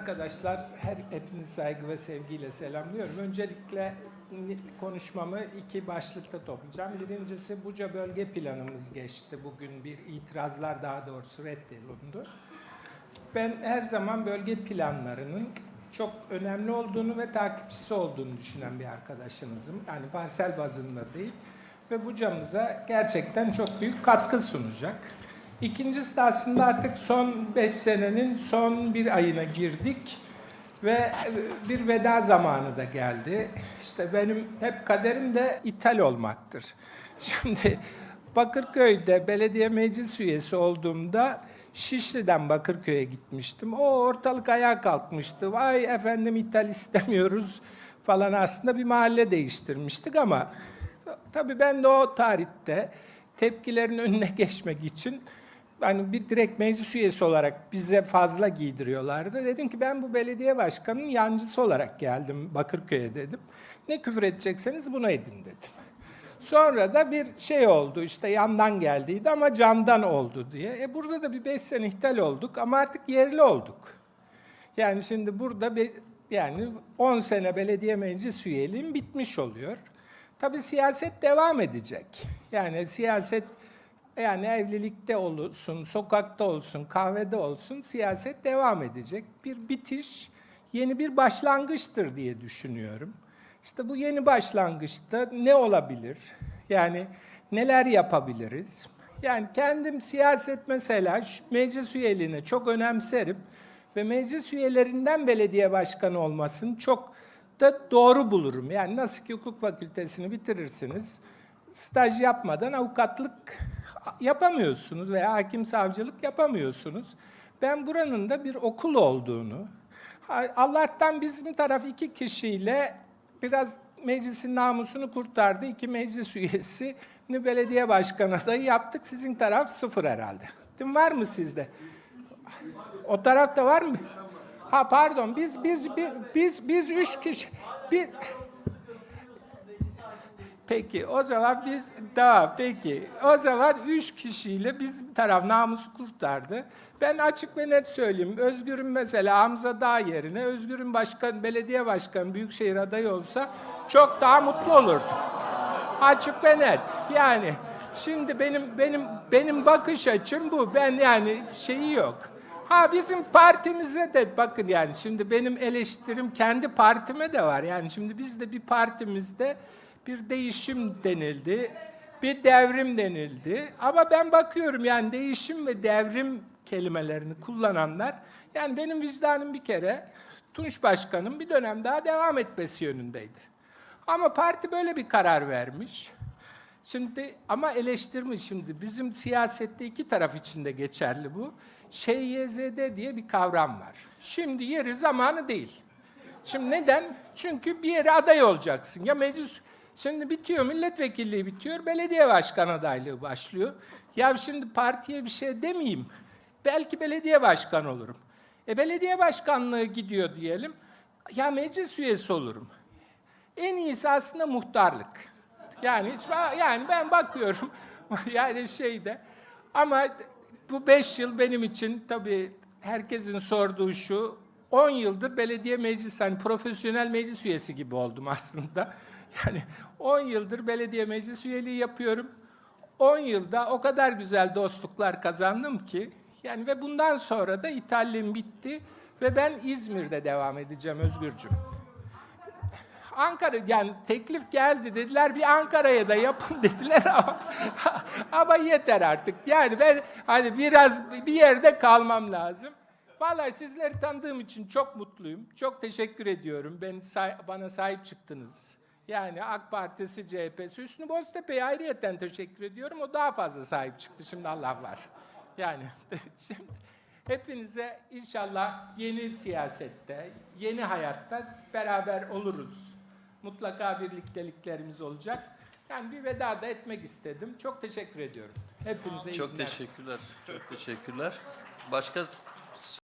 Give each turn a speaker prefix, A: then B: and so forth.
A: arkadaşlar, her hepinizi saygı ve sevgiyle selamlıyorum. Öncelikle konuşmamı iki başlıkta toplayacağım. Birincisi Buca bölge planımız geçti. Bugün bir itirazlar daha doğrusu reddedildi. Ben her zaman bölge planlarının çok önemli olduğunu ve takipçisi olduğunu düşünen bir arkadaşınızım. Yani parsel bazında değil. Ve Buca'mıza gerçekten çok büyük katkı sunacak. İkincisi de aslında artık son 5 senenin son bir ayına girdik ve bir veda zamanı da geldi. İşte benim hep kaderim de ithal olmaktır. Şimdi Bakırköy'de belediye meclis üyesi olduğumda Şişli'den Bakırköy'e gitmiştim. O ortalık ayağa kalkmıştı. Vay efendim ithal istemiyoruz falan aslında bir mahalle değiştirmiştik ama tabii ben de o tarihte tepkilerin önüne geçmek için hani bir direkt meclis üyesi olarak bize fazla giydiriyorlardı. Dedim ki ben bu belediye başkanının yancısı olarak geldim Bakırköy'e dedim. Ne küfür edecekseniz buna edin dedim. Sonra da bir şey oldu işte yandan geldiydi ama candan oldu diye. E burada da bir beş sene ihtal olduk ama artık yerli olduk. Yani şimdi burada bir yani 10 sene belediye meclis üyeliğim bitmiş oluyor. Tabii siyaset devam edecek. Yani siyaset yani evlilikte olsun, sokakta olsun, kahvede olsun siyaset devam edecek. Bir bitiş, yeni bir başlangıçtır diye düşünüyorum. İşte bu yeni başlangıçta ne olabilir? Yani neler yapabiliriz? Yani kendim siyaset mesela meclis üyeliğini çok önemserim ve meclis üyelerinden belediye başkanı olmasını çok da doğru bulurum. Yani nasıl ki hukuk fakültesini bitirirsiniz, staj yapmadan avukatlık yapamıyorsunuz veya hakim savcılık yapamıyorsunuz. Ben buranın da bir okul olduğunu, Allah'tan bizim taraf iki kişiyle biraz meclisin namusunu kurtardı. İki meclis üyesini belediye başkanı adayı yaptık. Sizin taraf sıfır herhalde. Değil mi? Var mı sizde? O tarafta var mı? Ha pardon biz biz biz biz biz üç kişi biz Peki o zaman biz daha peki o zaman üç kişiyle bizim taraf namusu kurtardı. Ben açık ve net söyleyeyim. Özgür'ün mesela Hamza Dağ yerine Özgür'ün başkan, belediye başkanı, büyükşehir adayı olsa çok daha mutlu olurdum. Açık ve net. Yani şimdi benim benim benim bakış açım bu. Ben yani şeyi yok. Ha bizim partimize de bakın yani şimdi benim eleştirim kendi partime de var. Yani şimdi biz de bir partimizde bir değişim denildi, bir devrim denildi. Ama ben bakıyorum yani değişim ve devrim kelimelerini kullananlar, yani benim vicdanım bir kere Tunç Başkan'ın bir dönem daha devam etmesi yönündeydi. Ama parti böyle bir karar vermiş. Şimdi ama eleştirmiş şimdi bizim siyasette iki taraf içinde geçerli bu. ŞYZD diye bir kavram var. Şimdi yeri zamanı değil. Şimdi neden? Çünkü bir yere aday olacaksın. Ya meclis şimdi bitiyor milletvekilliği bitiyor, belediye başkan adaylığı başlıyor. Ya şimdi partiye bir şey demeyeyim. Belki belediye başkan olurum. E belediye başkanlığı gidiyor diyelim. Ya meclis üyesi olurum. En iyisi aslında muhtarlık. Yani hiç yani ben bakıyorum yani şeyde ama bu beş yıl benim için tabii herkesin sorduğu şu 10 yıldır belediye meclis hani profesyonel meclis üyesi gibi oldum aslında. Yani 10 yıldır belediye meclis üyeliği yapıyorum. 10 yılda o kadar güzel dostluklar kazandım ki yani ve bundan sonra da İtalya'm bitti ve ben İzmir'de devam edeceğim Özgürcüm. Ankara yani teklif geldi dediler bir Ankara'ya da yapın dediler ama ama yeter artık. Yani ben hani biraz bir yerde kalmam lazım. Vallahi sizleri tanıdığım için çok mutluyum. Çok teşekkür ediyorum. Beni bana sahip çıktınız. Yani AK Partisi, CHP'si, Hüsnü Boztepe'ye ayrıyeten teşekkür ediyorum. O daha fazla sahip çıktı. Şimdi Allah var. Yani şimdi hepinize inşallah yeni siyasette, yeni hayatta beraber oluruz. Mutlaka birlikteliklerimiz olacak. Yani bir veda da etmek istedim. Çok teşekkür ediyorum. Hepinize iyi
B: Çok
A: günler.
B: teşekkürler. Çok teşekkürler. Başka